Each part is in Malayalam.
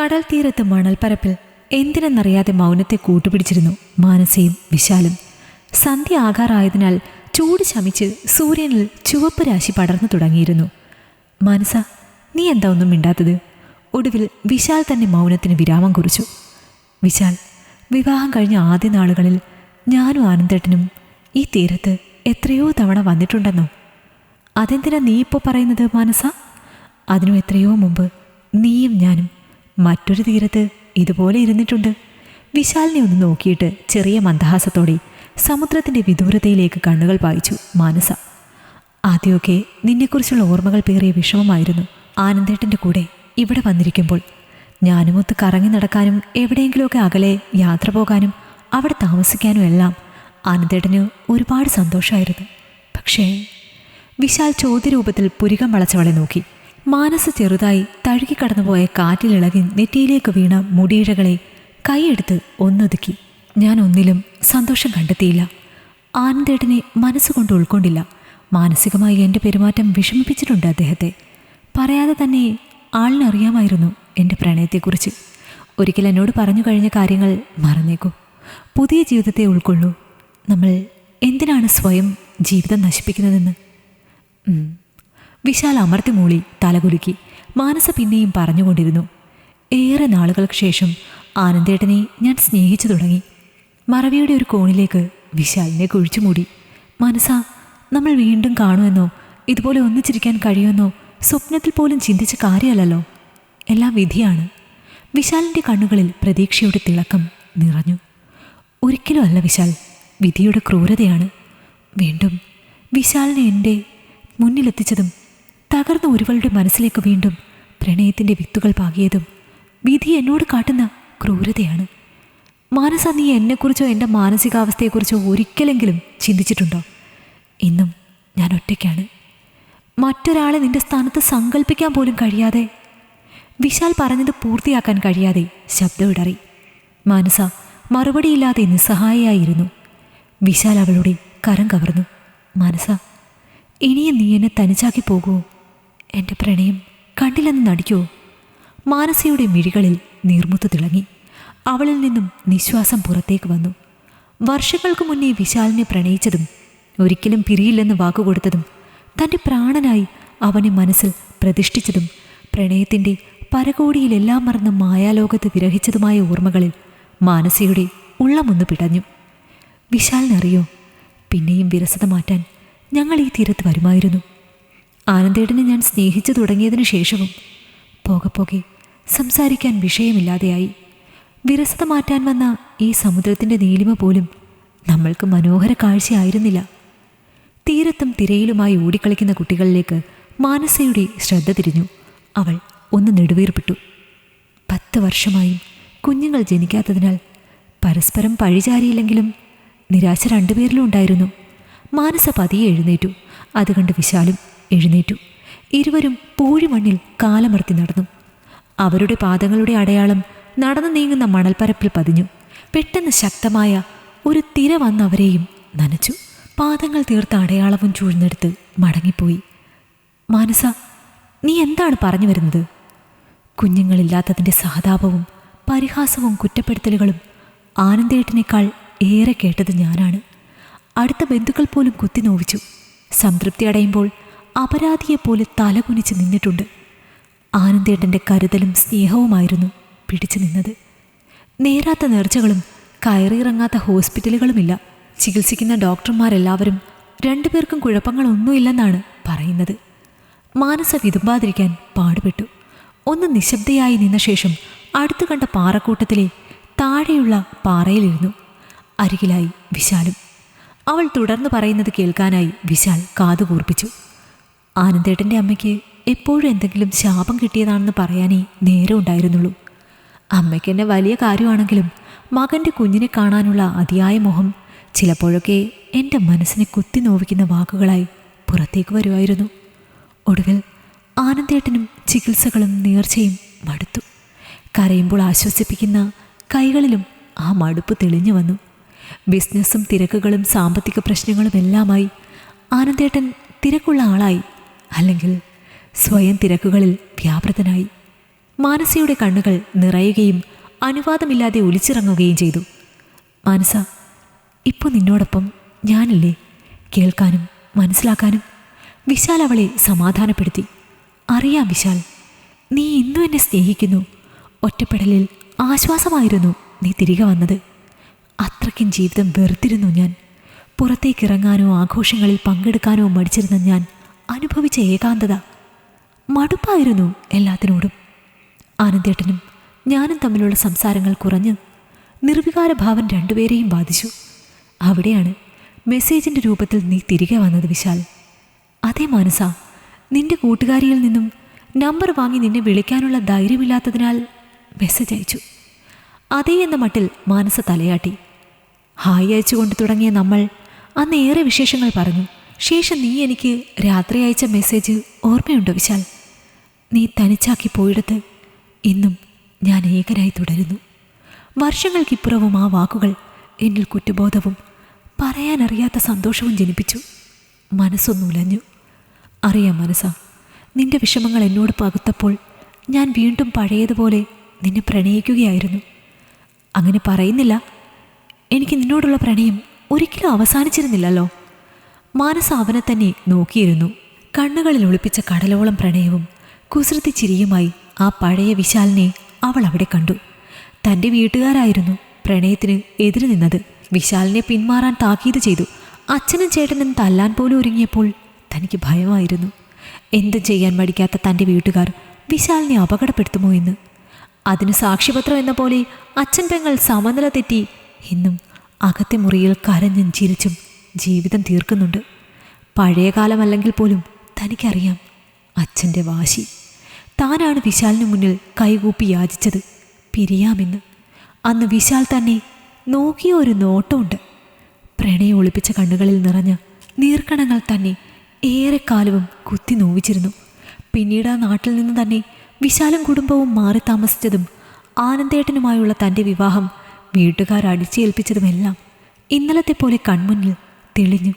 കടൽ തീരത്ത് മണൽപ്പരപ്പിൽ എന്തിനെന്നറിയാതെ മൗനത്തെ കൂട്ടുപിടിച്ചിരുന്നു മാനസയും വിശാലും. സന്ധ്യ ആകാറായതിനാൽ ചൂട് ശമിച്ച് സൂര്യനിൽ ചുവപ്പ് രാശി പടർന്നു തുടങ്ങിയിരുന്നു. മാനസ നീ എന്താ ഒന്നും മിണ്ടാത്തത്? ഒടുവിൽ വിശാൽ തന്നെ മൗനത്തിന് വിരാമം കുറിച്ചു. വിശാൽ വിവാഹം കഴിഞ്ഞ ആദ്യ നാളുകളിൽ ഞാനും ആനന്ദേട്ടനും ഈ തീരത്ത് എത്രയോ തവണ വന്നിട്ടുണ്ടെന്നോ? അതെന്തിനാ നീ ഇപ്പോൾ പറയുന്നത് മാനസ? അതിനും എത്രയോ മുമ്പ് നീയും ഞാനും മറ്റൊരു തീരത്ത് ഇതുപോലെ ഇരുന്നിട്ടുണ്ട്. വിശാലിനെ ഒന്ന് നോക്കിയിട്ട് ചെറിയ മന്ദഹാസത്തോടെ സമുദ്രത്തിന്റെ വിദൂരതയിലേക്ക് കണ്ണുകൾ പായിച്ചു മാനസ. ആദ്യമൊക്കെ നിന്നെക്കുറിച്ചുള്ള ഓർമ്മകൾ പേറിയ വിഷമമായിരുന്നു ആനന്ദേട്ടന്റെ കൂടെ ഇവിടെ വന്നിരിക്കുമ്പോൾ. ഞാനുമൊത്ത് കറങ്ങി നടക്കാനും എവിടെയെങ്കിലുമൊക്കെ അകലെ യാത്ര പോകാനും അവിടെ താമസിക്കാനും എല്ലാം ആനന്ദേട്ടന് ഒരുപാട് സന്തോഷമായിരുന്നു. പക്ഷേ വിശാൽ ചോദ്യരൂപത്തിൽ പുരികം വളച്ചവളെ നോക്കി. മാനസ ചെറുതായി തഴുകിക്കടന്നുപോയ കാറ്റിലിളകി നെറ്റിയിലേക്ക് വീണ മുടിയിഴകളെ കൈയെടുത്ത് ഒന്നൊതുക്കി. ഞാൻ ഒന്നിലും സന്തോഷം കണ്ടെത്തിയില്ല. ആനന്ദേട്ടനെ മനസ്സുകൊണ്ട് ഉൾക്കൊണ്ടില്ല. മാനസികമായി എന്റെ പെരുമാറ്റം വിഷമിപ്പിച്ചിട്ടുണ്ട് അദ്ദേഹത്തെ. പറയാതെ തന്നെ ആളിനറിയാമായിരുന്നു എന്റെ പ്രണയത്തെക്കുറിച്ച്. ഒരിക്കൽ എന്നോട് പറഞ്ഞു കഴിഞ്ഞ കാര്യങ്ങൾ മറന്നേക്കൂ. പുതിയ ജീവിതത്തെ ഉൾക്കൊള്ളൂ. നമ്മൾ എന്തിനാണ് സ്വയം ജീവിതം നശിപ്പിക്കുന്നതെന്ന്. വിശാൽ അമർത്തി മൂളി തലകുലുക്കി മാനസ പിന്നെയും പറഞ്ഞുകൊണ്ടിരുന്നു. ഏറെ നാളുകൾക്ക് ശേഷം ആനന്ദേട്ടനെ ഞാൻ സ്നേഹിച്ചു തുടങ്ങി. മറവിയുടെ ഒരു കോണിലേക്ക് വിശാലിനെ കുഴിച്ചു മൂടി. മനസ്സ നമ്മൾ വീണ്ടും കാണുമെന്നോ ഇതുപോലെ ഒന്നിച്ചിരിക്കാൻ കഴിയുമെന്നോ സ്വപ്നത്തിൽ പോലും ചിന്തിച്ച കാര്യമല്ലല്ലോ. എല്ലാം വിധിയാണ്. വിശാലിന്റെ കണ്ണുകളിൽ പ്രതീക്ഷയുടെ തിളക്കം നിറഞ്ഞു. ഒരിക്കലും അല്ല വിശാൽ വിധിയുടെ ക്രൂരതയാണ്. വീണ്ടും വിശാലിനെ എന്റെ മുന്നിലെത്തിച്ചതും തകർന്ന ഒരുവളുടെ മനസ്സിലേക്ക് വീണ്ടും പ്രണയത്തിന്റെ വിത്തുകൾ പാകിയതും വിധി എന്നോട് കാട്ടുന്ന ക്രൂരതയാണ്. മാനസ നീ എന്നെക്കുറിച്ചോ എന്റെ മാനസികാവസ്ഥയെക്കുറിച്ചോ ഒരിക്കലെങ്കിലും ചിന്തിച്ചിട്ടുണ്ടോ? ഇന്നും ഞാൻ ഒറ്റയ്ക്കാണ്. മറ്റൊരാളെ നിന്റെ സ്ഥാനത്ത് സങ്കല്പിക്കാൻ പോലും കഴിയാതെ വിശാൽ പറഞ്ഞത് പൂർത്തിയാക്കാൻ കഴിയാതെ ശബ്ദമിടറി മാനസ മറുപടിയില്ലാതെ നിസ്സഹായയായിരുന്നു. വിശാൽ അവളുടെ കരം കവർന്നു. മാനസ ഇനിയും നീ എന്നെ തനിച്ചാക്കി പോകുമോ എന്റെ പ്രണയം കണ്ടില്ലെന്ന് നടിക്കുമോ മാനസയുടെ മിഴികളിൽ നീർമുത്ത് തിളങ്ങി. അവളിൽ നിന്നും നിശ്വാസം പുറത്തേക്ക് വന്നു. വർഷങ്ങൾക്ക് മുന്നേ വിശാലിനെ പ്രണയിച്ചതും ഒരിക്കലും പിരിയില്ലെന്ന് വാക്കുകൊടുത്തതും തന്റെ പ്രാണനായി അവനെ മനസ്സിൽ പ്രതിഷ്ഠിച്ചതും പ്രണയത്തിന്റെ പരകോടിയിലെല്ലാം മറന്ന് മായാലോകത്ത് വിരഹിച്ചതുമായ ഓർമ്മകളിൽ മാനസയുടെ ഉള്ളമൊന്ന് പിടഞ്ഞു. വിശാലിനറിയോ പിന്നെയും വിരസത മാറ്റാൻ ഞങ്ങൾ ഈ തീരത്ത് വരുമായിരുന്നു. ആനന്ദേടനെ ഞാൻ സ്നേഹിച്ചു തുടങ്ങിയതിനു ശേഷവും പോകെ പോകെ സംസാരിക്കാൻ വിഷയമില്ലാതെയായി. വിരസത മാറ്റാൻ വന്ന ഈ സമുദ്രത്തിന്റെ നീലിമ പോലും നമ്മൾക്ക് മനോഹര കാഴ്ചയായിരുന്നില്ല. തീരത്തും തിരയിലുമായി ഓടിക്കളിക്കുന്ന കുട്ടികളിലേക്ക് മാനസയുടെ ശ്രദ്ധ തിരിഞ്ഞു. അവൾ ഒന്ന് നെടുവീർപ്പിട്ടു. പത്ത് വർഷമായും കുഞ്ഞുങ്ങൾ ജനിക്കാത്തതിനാൽ പരസ്പരം പഴിചാരിയില്ലെങ്കിലും നിരാശ രണ്ടുപേരിലും ഉണ്ടായിരുന്നു. മാനസ പതിയെ എഴുന്നേറ്റു. അതുകൊണ്ട് കണ്ട് വിശാലും എഴുന്നേറ്റു. ഇരുവരും പൂഴിമണ്ണിൽ കാലമർത്തി നടന്നു. അവരുടെ പാദങ്ങളുടെ അടയാളം നടന്നു നീങ്ങുന്ന മണൽപ്പരപ്പിൽ പതിഞ്ഞു. പെട്ടെന്ന് ശക്തമായ ഒരു തിര വന്നവരെയും നനച്ചു. പാദങ്ങൾ തീർത്ത അടയാളവും ചൂഴ്ന്നെടുത്ത് മടങ്ങിപ്പോയി. മാനസ നീ എന്താണ് പറഞ്ഞു വരുന്നത്? കുഞ്ഞുങ്ങളില്ലാത്തതിന്റെ സഹതാപവും പരിഹാസവും കുറ്റപ്പെടുത്തലുകളും ആനന്ദേട്ടനേക്കാൾ ഏറെ കേട്ടത് ഞാനാണ്. അടുത്ത ബന്ധുക്കൾ പോലും കുത്തി നോവിച്ചു. സംതൃപ്തി അടയുമ്പോൾ അപരാധിയെപ്പോലെ തലകുനിച്ച് നിന്നിട്ടുണ്ട്. ആനന്ദേട്ടന്റെ കരുതലും സ്നേഹവുമായിരുന്നു പിടിച്ചു നിന്നത്. നേരാത്ത നേർച്ചകളും കയറിയിറങ്ങാത്ത ഹോസ്പിറ്റലുകളുമില്ല. ചികിത്സിക്കുന്ന ഡോക്ടർമാരെല്ലാവരും രണ്ടുപേർക്കും കുഴപ്പങ്ങളൊന്നുമില്ലെന്നാണ് പറയുന്നത്. മാനസ വിതുമ്പാതിരിക്കാൻ പാടുപെട്ടു. ഒന്ന് നിശബ്ദയായി നിന്ന ശേഷം അടുത്തു കണ്ട പാറക്കൂട്ടത്തിലെ താഴെയുള്ള പാറയിലിരുന്നു. അരികിലായി വിശാലും. അവൾ തുടർന്ന് പറയുന്നത് കേൾക്കാനായി വിശാൽ കാതുകൂർപ്പിച്ചു. ആനന്ദേട്ടന്റെ അമ്മയ്ക്ക് എപ്പോഴും എന്തെങ്കിലും ശാപം കിട്ടിയതാണെന്ന് പറയാനേ നേരം ഉണ്ടായിരുന്നുള്ളൂ. അമ്മയ്ക്ക് എന്നെ വലിയ കാര്യമാണെങ്കിലും മകന്റെ കുഞ്ഞിനെ കാണാനുള്ള അതിയായ മോഹം ചിലപ്പോഴൊക്കെ എന്റെ മനസ്സിനെ കുത്തി നോവിക്കുന്ന വാക്കുകളായി പുറത്തേക്ക് വരുമായിരുന്നു. ഒടുവിൽ ആനന്ദേട്ടനും ചികിത്സകളും നേർച്ചയും മടുത്തു. കരയുമ്പോൾ ആശ്വസിപ്പിക്കുന്ന കൈകളിലും ആ മടുപ്പ് തെളിഞ്ഞു വന്നു. ബിസിനസ്സും തിരക്കുകളും സാമ്പത്തിക പ്രശ്നങ്ങളും എല്ലാമായി ആനന്ദേട്ടൻ തിരക്കുള്ള ആളായി അല്ലെങ്കിൽ സ്വയം തിരക്കുകളിൽ വ്യാപൃതനായി മാനസയുടെ കണ്ണുകൾ നിറയുകയും അനുവാദമില്ലാതെ ഒലിച്ചിറങ്ങുകയും ചെയ്തു. മാനസ ഇപ്പോൾ നിന്നോടൊപ്പം ഞാനില്ലേ? കേൾക്കാനും മനസ്സിലാക്കാനും വിശാൽ അവളെ സമാധാനപ്പെടുത്തി. അറിയാം വിശാൽ നീ ഇന്നും എന്നെ സ്നേഹിക്കുന്നു. ഒറ്റപ്പെടലിൽ ആശ്വാസമായിരുന്നു നീ തിരികെ വന്നത്. അത്രയ്ക്കും ജീവിതം വെറുത്തിരുന്നു ഞാൻ. പുറത്തേക്കിറങ്ങാനോ ആഘോഷങ്ങളിൽ പങ്കെടുക്കാനോ മടിച്ചിരുന്ന ഞാൻ അനുഭവിച്ച ഏകാന്തത. മടുപ്പായിരുന്നു എല്ലാത്തിനോടും. ആനന്ദേട്ടനും ഞാനും തമ്മിലുള്ള സംസാരങ്ങൾ കുറഞ്ഞ് നിർവികാര ഭാവൻ രണ്ടുപേരെയും ബാധിച്ചു. അവിടെയാണ് മെസ്സേജിന്റെ രൂപത്തിൽ നീ തിരികെ വന്നത് വിശാൽ. അതേ മാനസ നിന്റെ കൂട്ടുകാരിയിൽ നിന്നും നമ്പർ വാങ്ങി നിന്നെ വിളിക്കാനുള്ള ധൈര്യമില്ലാത്തതിനാൽ മെസ്സേജ് അയച്ചു. അതേ എന്ന മട്ടിൽ മാനസ തലയാട്ടി. ഹായ് അയച്ചുകൊണ്ട് തുടങ്ങിയ നമ്മൾ അന്ന് ഏറെ വിശേഷങ്ങൾ പറഞ്ഞു. ശേഷം നീ എനിക്ക് രാത്രി അയച്ച മെസ്സേജ് ഓർമ്മയുണ്ടോ വിശാൽ? നീ തനിച്ചാക്കി പോയിടത്ത് ഇന്നും ഞാൻ ഏകനായി തുടരുന്നു. വർഷങ്ങൾക്കിപ്പുറവും ആ വാക്കുകൾ എന്നിൽ കുറ്റബോധവും പറയാനറിയാത്ത സന്തോഷവും ജനിപ്പിച്ചു. മനസ്സൊന്നുലഞ്ഞു അറിയാം മനസ്സാ നിന്റെ വിഷമങ്ങൾ എന്നോട് പകുത്തപ്പോൾ ഞാൻ വീണ്ടും പഴയതുപോലെ നിന്നെ പ്രണയിക്കുകയായിരുന്നു. അങ്ങനെ പറയുന്നില്ല. എനിക്ക് നിന്നോടുള്ള പ്രണയം ഒരിക്കലും അവസാനിച്ചിരുന്നില്ലല്ലോ. മാനസ അവനെ തന്നെ നോക്കിയിരുന്നു. കണ്ണുകളിൽ ഒളിപ്പിച്ച കടലോളം പ്രണയവും കുസൃതി ചിരിയുമായി ആ പഴയ വിശാലിനെ അവൾ അവിടെ കണ്ടു. തന്റെ വീട്ടുകാരായിരുന്നു പ്രണയത്തിന് എതിര് നിന്നത്. വിശാലിനെ പിന്മാറാൻ താക്കീത് ചെയ്തു. അച്ഛനും ചേട്ടനും തല്ലാൻ പോലും ഒരുങ്ങിയപ്പോൾ തനിക്ക് ഭയമായിരുന്നു. എന്ത് ചെയ്യാൻ മടിക്കാത്ത തന്റെ വീട്ടുകാർ വിശാലിനെ അപകടപ്പെടുത്തുമോ എന്ന്? അതിന് സാക്ഷിപത്രം എന്ന പോലെ അച്ഛൻ പെങ്ങൾ സമനില തെറ്റി എന്നും അകത്തെ മുറിയിൽ കരഞ്ഞും ചിരിച്ചും ജീവിതം തീർക്കുന്നുണ്ട്. പഴയ കാലമല്ലെങ്കിൽ പോലും തനിക്കറിയാം അച്ഛന്റെ വാശി. താനാണ് വിശാലിന് മുന്നിൽ കൈകൂപ്പി യാചിച്ചത്. പിരിയാമെന്ന്. അന്ന് വിശാൽ തന്നെ നോക്കിയ ഒരു നോട്ടമുണ്ട്. പ്രണയം ഒളിപ്പിച്ച കണ്ണുകളിൽ നിറഞ്ഞ നീർക്കണങ്ങൾ തന്നെ ഏറെക്കാലവും കുത്തി നോവിച്ചിരുന്നു. പിന്നീട് ആ നാട്ടിൽ നിന്ന് തന്നെ വിശാലും കുടുംബവും മാറി താമസിച്ചതും ആനന്ദേട്ടനുമായുള്ള തന്റെ വിവാഹം വീട്ടുകാർ അടിച്ചേൽപ്പിച്ചതുമെല്ലാം ഇന്നലത്തെ പോലെ കൺമുന്നിൽ തെളിഞ്ഞു.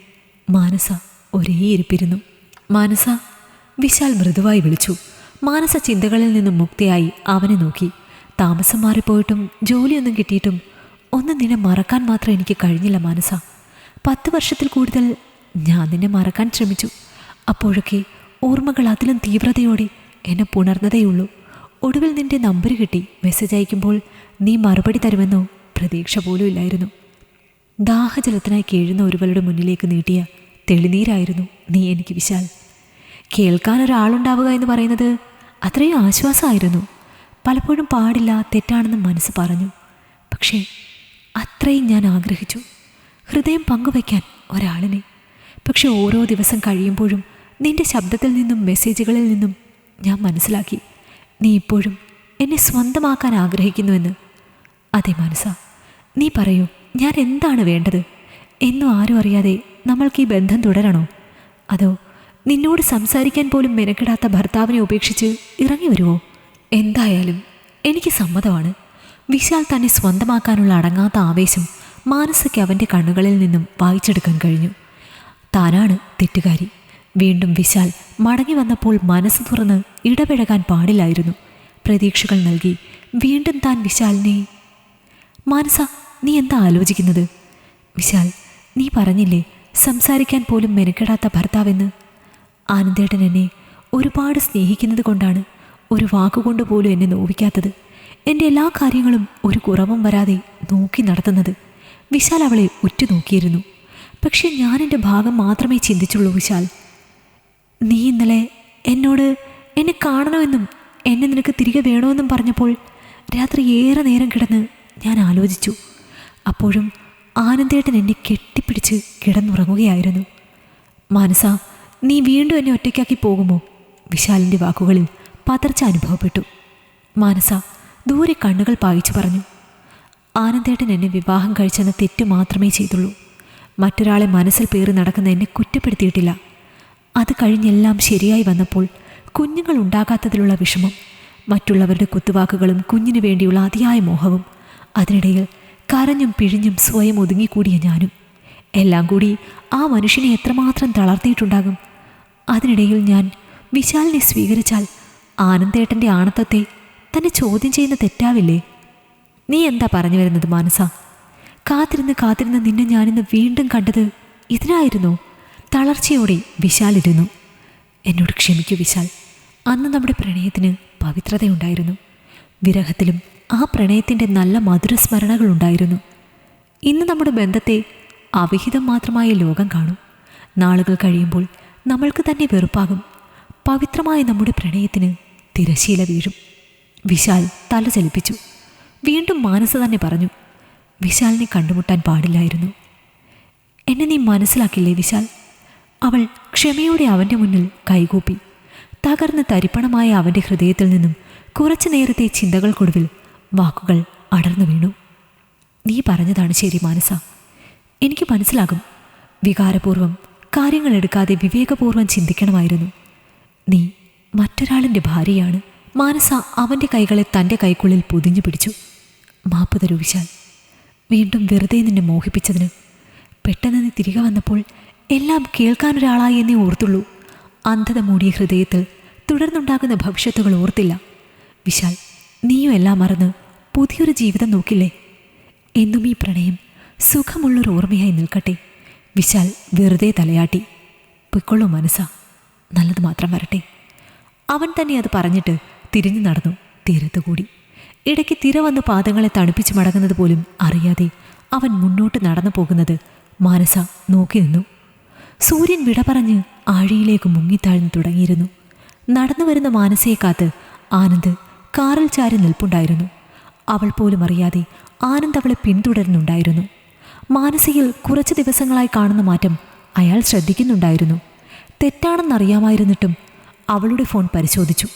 മാനസ ഒരേ ഇരിപ്പിരുന്നു മാനസ വിശാൽ മൃദുവായി വിളിച്ചു. മാനസ ചിന്തകളിൽ നിന്നും മുക്തിയായി അവനെ നോക്കി. താമസം മാറിപ്പോയിട്ടും ജോലിയൊന്നും കിട്ടിയിട്ടും ഒന്നും നിന്നെ മറക്കാൻ മാത്രം എനിക്ക് കഴിഞ്ഞില്ല മാനസ. പത്ത് വർഷത്തിൽ കൂടുതൽ ഞാൻ നിന്നെ മറക്കാൻ ശ്രമിച്ചു. അപ്പോഴൊക്കെ ഓർമ്മകൾ അതിലും തീവ്രതയോടെ എന്നെ പുണർന്നതേയുള്ളൂ. ഒടുവിൽ നിന്റെ നമ്പർ കിട്ടി. മെസ്സേജ് അയക്കുമ്പോൾ നീ മറുപടി തരുമെന്നോ പ്രതീക്ഷ പോലും ഇല്ലായിരുന്നു. ദാഹജലത്തിനായി കേഴുന്ന ഒരുവളുടെ മുന്നിലേക്ക് നീട്ടിയ തെളിനീരായിരുന്നു നീ എനിക്ക് വിശാൽ. കേൾക്കാൻ ഒരാളുണ്ടാവുക എന്ന് പറയുന്നത് അത്രയും ആശ്വാസമായിരുന്നു. പലപ്പോഴും പാടില്ല തെറ്റാണെന്ന് മനസ്സ് പറഞ്ഞു. പക്ഷേ അത്രയും ഞാൻ ആഗ്രഹിച്ചു. ഹൃദയം പങ്കുവയ്ക്കാൻ ഒരാളിനെ. പക്ഷെ ഓരോ ദിവസം കഴിയുമ്പോഴും നിന്റെ ശബ്ദത്തിൽ നിന്നും മെസ്സേജുകളിൽ നിന്നും ഞാൻ മനസ്സിലാക്കി. നീ ഇപ്പോഴും എന്നെ സ്വന്തമാക്കാൻ ആഗ്രഹിക്കുന്നുവെന്ന്. അതെ മനസ്സാ. നീ പറയൂ. ഞാൻ എന്താണ് വേണ്ടത്? എന്നും ആരും അറിയാതെ നമ്മൾക്ക് ഈ ബന്ധം തുടരണോ? അതോ നിന്നോട് സംസാരിക്കാൻ പോലും മെനക്കെടാത്ത ഭർത്താവിനെ ഉപേക്ഷിച്ച് ഇറങ്ങി വരുമോ എന്തായാലും എനിക്ക് സമ്മതമാണ്. വിശാൽ തന്നെ സ്വന്തമാക്കാനുള്ള അടങ്ങാത്ത ആവേശം മാനസയ്ക്ക് അവന്റെ കണ്ണുകളിൽ നിന്നും വായിച്ചെടുക്കാൻ കഴിഞ്ഞു. താനാണ് തെറ്റുകാരി. വീണ്ടും വിശാൽ മടങ്ങി വന്നപ്പോൾ മനസ്സ് തുറന്ന് ഇടപഴകാൻ പാടില്ലായിരുന്നു. പ്രതീക്ഷകൾ നൽകി വീണ്ടും താൻ വിശാലിനെ മാനസ നീ എന്താ ആലോചിക്കുന്നത്? വിശാൽ നീ പറഞ്ഞില്ലേ സംസാരിക്കാൻ പോലും മെനക്കെടാത്ത ഭർത്താവെന്ന്? ആനന്ദേട്ടൻ എന്നെ ഒരുപാട് സ്നേഹിക്കുന്നത് കൊണ്ടാണ് ഒരു വാക്കുകൊണ്ട് പോലും എന്നെ നോവിക്കാത്തത്. എന്റെ എല്ലാ കാര്യങ്ങളും ഒരു കുറവും വരാതെ നോക്കി നടത്തുന്നത്. വിശാൽ അവളെ ഉറ്റുനോക്കിയിരുന്നു. പക്ഷെ ഞാൻ എന്റെ ഭാഗം മാത്രമേ ചിന്തിച്ചുള്ളൂ വിശാൽ. നീ ഇന്നലെ എന്നോട് എന്നെ കാണണമെന്നും എന്നെ നിനക്ക് തിരികെ വേണമെന്നും പറഞ്ഞപ്പോൾ രാത്രി ഏറെ നേരം കിടന്ന് ഞാൻ ആലോചിച്ചു. അപ്പോഴും ആനന്ദേട്ടൻ എന്നെ കെട്ടിപ്പിടിച്ച് കിടന്നുറങ്ങുകയായിരുന്നു. മാനസ നീ വീണ്ടും എന്നെ ഒറ്റയ്ക്കാക്കി പോകുമോ? വിശാലിന്റെ വാക്കുകളിൽ പതർച്ച അനുഭവപ്പെട്ടു. മാനസ ദൂരെ കണ്ണുകൾ പായിച്ചു പറഞ്ഞു. ആനന്ദേട്ടൻ എന്നെ വിവാഹം കഴിച്ചെന്ന തെറ്റ് മാത്രമേ ചെയ്തുള്ളൂ. മറ്റൊരാളെ മനസ്സിൽ പേറി നടക്കുന്ന എന്നെ കുറ്റപ്പെടുത്തിയിട്ടില്ല. അത് കഴിഞ്ഞെല്ലാം ശരിയായി വന്നപ്പോൾ കുഞ്ഞുങ്ങൾ ഉണ്ടാകാത്തതിലുള്ള വിഷമം മറ്റുള്ളവരുടെ കുത്തുവാക്കുകളും കുഞ്ഞിനു വേണ്ടിയുള്ള അതിയായ മോഹവും അതിനിടയിൽ കരഞ്ഞും പിഴിഞ്ഞും സ്വയം ഒതുങ്ങിക്കൂടിയ ഞാനും. എല്ലാം കൂടി ആ മനുഷ്യനെ എത്രമാത്രം തളർത്തിയിട്ടുണ്ടാകും? അതിനിടയിൽ ഞാൻ വിശാലിനെ സ്വീകരിച്ചാൽ ആനന്ദേട്ടന്റെ ആണത്തത്തെ തന്നെ ചോദ്യം ചെയ്യുന്ന തെറ്റാവില്ലേ? നീ എന്താ പറഞ്ഞു വരുന്നത് മാനസ? കാത്തിരുന്ന് കാത്തിരുന്ന് നിന്നെ ഞാനിന്ന് വീണ്ടും കണ്ടത് ഇതിനായിരുന്നു. തളർച്ചയോടെ വിശാലിരുന്നു എന്നോട് ക്ഷമിക്കൂ വിശാൽ. അന്ന് നമ്മുടെ പ്രണയത്തിന് പവിത്രതയുണ്ടായിരുന്നു. വിരഹത്തിലും ആ പ്രണയത്തിന്റെ നല്ല മധുരസ്മരണകൾ ഉണ്ടായിരുന്നു. ഇന്ന് നമ്മുടെ ബന്ധത്തെ അവിഹിതം മാത്രമായ ലോകം കാണും. നാളുകൾ കഴിയുമ്പോൾ നമ്മൾക്ക് തന്നെ വെറുപ്പാകും. പവിത്രമായ നമ്മുടെ പ്രണയത്തിന് തിരശീല വീഴും. വിശാൽ തല ചലിപ്പിച്ചു. വീണ്ടും മനസ്സ് തന്നെ പറഞ്ഞു വിശാലിനെ കണ്ടുമുട്ടാൻ പാടില്ലായിരുന്നു. എന്നെ നീ മനസ്സിലാക്കില്ലേ വിശാൽ? അവൾ ക്ഷമയോടെ അവന്റെ മുന്നിൽ കൈകൂപ്പി. തകർന്ന് തരിപ്പണമായ അവന്റെ ഹൃദയത്തിൽ നിന്നും കുറച്ചു നേരത്തെ ചിന്തകൾക്കൊടുവിൽ വാക്കുകൾ അടർന്നു വീണു. നീ പറഞ്ഞതാണ് ശരി മാനസ. എനിക്ക് മനസ്സിലാകും. വികാരപൂർവം കാര്യങ്ങൾ എടുക്കാതെ വിവേകപൂർവം ചിന്തിക്കണമായിരുന്നു. നീ മറ്റൊരാളിന്റെ ഭാര്യയാണ്. മാനസ അവന്റെ കൈകളെ തന്റെ കൈക്കുള്ളിൽ പൊതിഞ്ഞു പിടിച്ചു. മാപ്പ് തരൂ വീണ്ടും വെറുതെ നിന്നെ മോഹിപ്പിച്ചതിന്. പെട്ടെന്ന് നീ തിരികെ വന്നപ്പോൾ എല്ലാം കേൾക്കാനൊരാളായി എന്നേ ഓർത്തുള്ളൂ. അന്ധത മൂടിയ ഹൃദയത്തിൽ തുടർന്നുണ്ടാകുന്ന ഭവിഷ്യത്തുകൾ ഓർത്തില്ല. വിശാൽ നീയും എല്ലാം മറന്ന് പുതിയൊരു ജീവിതം നോക്കില്ലേ? എന്നും ഈ പ്രണയം സുഖമുള്ളൊരു ഓർമ്മയായി നിൽക്കട്ടെ. വിശാൽ വെറുതെ തലയാട്ടി. പൊയ്ക്കൊള്ളൂ മനസ്സാ. നല്ലത് മാത്രം വരട്ടെ. അവൻ തന്നെ അത് പറഞ്ഞിട്ട് തിരിഞ്ഞു നടന്നു തീരത്ത് കൂടി. ഇടയ്ക്ക് തിര വന്ന് പാദങ്ങളെ തണുപ്പിച്ച് മടങ്ങുന്നത് പോലും അറിയാതെ അവൻ മുന്നോട്ട് നടന്നു പോകുന്നത് മാനസ നോക്കി നിന്നു. സൂര്യൻ വിട പറഞ്ഞ് ആഴിയിലേക്ക് മുങ്ങിത്താഴ്ന്നു തുടങ്ങിയിരുന്നു. നടന്നു വരുന്ന മാനസയെ കാത്ത് ആനന്ദ് കാറിൽ ചാരി നിൽപ്പുണ്ടായിരുന്നു. അവൾ പോലും അറിയാതെ ആനന്ദ് അവളെ പിന്തുടരുന്നുണ്ടായിരുന്നു. മാനസികയിൽ കുറച്ച് ദിവസങ്ങളായി കാണുന്ന മാറ്റം അയാൾ ശ്രദ്ധിക്കുന്നുണ്ടായിരുന്നു. തെറ്റാണെന്നറിയാമായിരുന്നിട്ടും അവളുടെ ഫോൺ പരിശോധിച്ചു.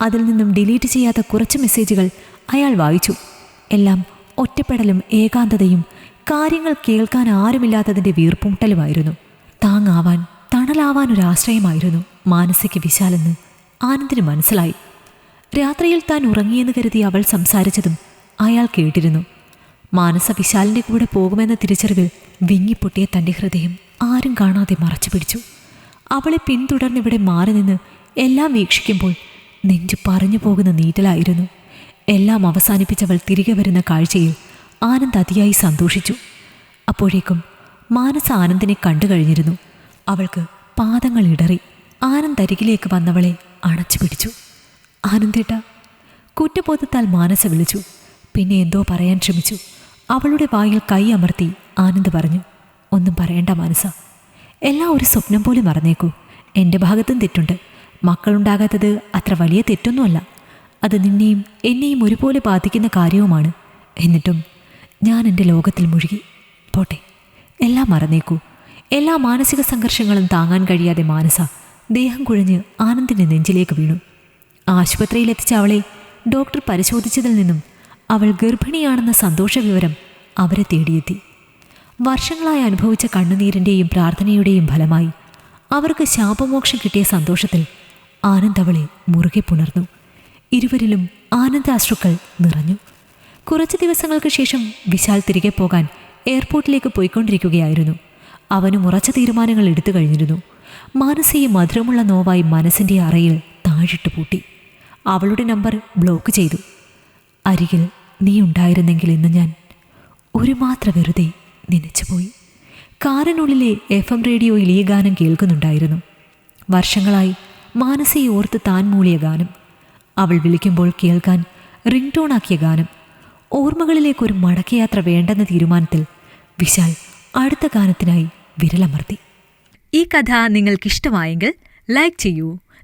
അതിൽ നിന്നും ഡിലീറ്റ് ചെയ്യാത്ത കുറച്ച് മെസ്സേജുകൾ അയാൾ വായിച്ചു. എല്ലാം ഒറ്റപ്പെടലും ഏകാന്തതയും കാര്യങ്ങൾ കേൾക്കാൻ ആരുമില്ലാത്തതിന്റെ വീർപ്പുമുട്ടലുമായിരുന്നു. താങ്ങാവാൻ തണലാവാൻ ഒരാശ്രയമായിരുന്നു മാനസിക വിശാലെന്ന് ആനന്ദിന് മനസ്സിലായി. രാത്രിയിൽ താൻ ഉറങ്ങിയെന്ന് കരുതി അവൾ സംസാരിച്ചതും അയാൾ കേട്ടിരുന്നു. മാനസ വിശാലിന്റെ കൂടെ പോകുമെന്ന തിരിച്ചറിവിൽ വിങ്ങിപ്പൊട്ടിയ തന്റെ ഹൃദയം ആരും കാണാതെ മറച്ചു പിടിച്ചു. അവളെ പിന്തുടർന്നിവിടെ മാറി നിന്ന് എല്ലാം വീക്ഷിക്കുമ്പോൾ നെഞ്ചു പറഞ്ഞു പോകുന്ന നീറ്റലായിരുന്നു. എല്ലാം അവസാനിപ്പിച്ചവൾ തിരികെ വരുന്ന കാഴ്ചയിൽ ആനന്ദ് അതിയായി സന്തോഷിച്ചു. അപ്പോഴേക്കും മാനസ ആനന്ദിനെ കണ്ടു കഴിഞ്ഞിരുന്നു. അവൾക്ക് പാദങ്ങൾ ഇടറി ആനന്ദ് അരികിലേക്ക് വന്നവളെ അണച്ചു പിടിച്ചു. ആനന്ദേട്ട കുറ്റബോധത്താൽ മാനസ വിളിച്ചു. പിന്നെ എന്തോ പറയാൻ ശ്രമിച്ചു. അവളുടെ വായിൽ കൈ അമർത്തി ആനന്ദ് പറഞ്ഞു ഒന്നും പറയണ്ട മാനസ. എല്ലാം ഒരു സ്വപ്നം പോലെ മറന്നേക്കൂ. എന്റെ ഭാഗത്തും തെറ്റുണ്ട്. മക്കളുണ്ടാകാത്തത് അത്ര വലിയ തെറ്റൊന്നുമല്ല. അത് നിന്നെയും എന്നെയും ഒരുപോലെ ബാധിക്കുന്ന കാര്യവുമാണ്. എന്നിട്ടും ഞാൻ എന്റെ ലോകത്തിൽ മുഴുകി. പോട്ടെ എല്ലാം മറന്നേക്കൂ. എല്ലാ മാനസിക സംഘർഷങ്ങളും താങ്ങാൻ കഴിയാതെ മാനസ ദേഹം കുഴഞ്ഞ് ആനന്ദിന്റെ നെഞ്ചിലേക്ക് വീണു. ആശുപത്രിയിലെത്തിച്ച അവളെ ഡോക്ടർ പരിശോധിച്ചതിൽ നിന്നും അവൾ ഗർഭിണിയാണെന്ന സന്തോഷ വിവരം അവരെ തേടിയെത്തി. വർഷങ്ങളായി അനുഭവിച്ച കണ്ണുനീരിന്റെയും പ്രാർത്ഥനയുടെയും ഫലമായി അവർക്ക് ശാപമോക്ഷം കിട്ടിയ സന്തോഷത്തിൽ ആനന്ദ് അവളെ മുറുകെ പുണർന്നു. ഇരുവരിലും ആനന്ദാശ്രുക്കൾ നിറഞ്ഞു. കുറച്ച് ദിവസങ്ങൾക്ക് ശേഷം വിശാൽ തിരികെ പോകാൻ എയർപോർട്ടിലേക്ക് പോയിക്കൊണ്ടിരിക്കുകയായിരുന്നു. അവനും ഉറച്ച തീരുമാനങ്ങൾ എടുത്തു കഴിഞ്ഞിരുന്നു. മാനസയെ മധുരമുള്ള നോവായി മനസ്സിന്റെ അറയിൽ താഴിട്ട് പൂട്ടി അവളുടെ നമ്പർ ബ്ലോക്ക് ചെയ്തു. അരികിൽ നീ ഉണ്ടായിരുന്നെങ്കിൽ ഇന്ന് ഞാൻ ഒരു മാത്ര വെറുതെ നനച്ചുപോയി കാറിനുള്ളിലെ എഫ് എം റേഡിയോയിൽ ഈ ഗാനം കേൾക്കുന്നുണ്ടായിരുന്നു. വർഷങ്ങളായി മാനസയെ ഓർത്ത് താൻ മൂളിയ ഗാനം അവൾ വിളിക്കുമ്പോൾ കേൾക്കാൻ റിംഗ് ടോണാക്കിയ ഗാനം ഓർമ്മകളിലേക്കൊരു മടക്കയാത്ര വേണ്ടെന്ന തീരുമാനത്തിൽ വിശാൽ അടുത്ത ഗാനത്തിനായി വിരലമർത്തി. ഈ കഥ നിങ്ങൾക്കിഷ്ടമായെങ്കിൽ ലൈക്ക് ചെയ്യൂ